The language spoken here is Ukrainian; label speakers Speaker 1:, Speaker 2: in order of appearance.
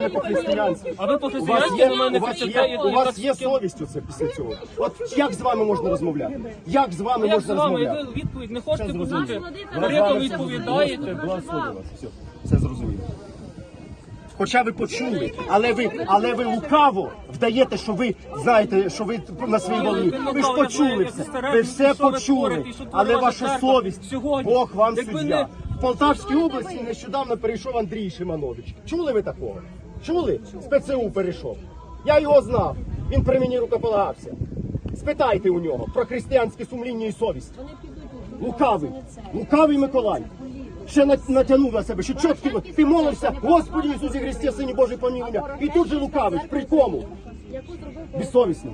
Speaker 1: А ви по
Speaker 2: У вас
Speaker 1: християнськи
Speaker 2: є, у вас є, совість оце після цього. От як з вами можна розмовляти? Як з вами
Speaker 1: А як з
Speaker 2: можна
Speaker 1: вами?
Speaker 2: розмовляти?
Speaker 1: Ви відповідь не хочете почути?
Speaker 2: зрозуміло.
Speaker 1: Відповідаєте.
Speaker 2: Благослови вас. Все, все зрозуміло. Хоча ви почули, але ви, але ви лукаво вдаєте, що ви знаєте, що ви на своїй волні. Ви ж почули все. Ви все почули, але ваша совість, Бог вам суддя. В Полтавській області нещодавно перейшов Андрій Шиманович. Чули ви такого? Чули? З ПЦУ перейшов. Я його знав. Він при мені рукополагався. Спитайте у нього про християнське сумління і совість. Лукавий, лукавий Миколай. Ще натягнув на себе, що чітко ти молився, Господи Ісусі Христі, Сині Божий помілення. І тут же лукавий, при кому? Безсовісно.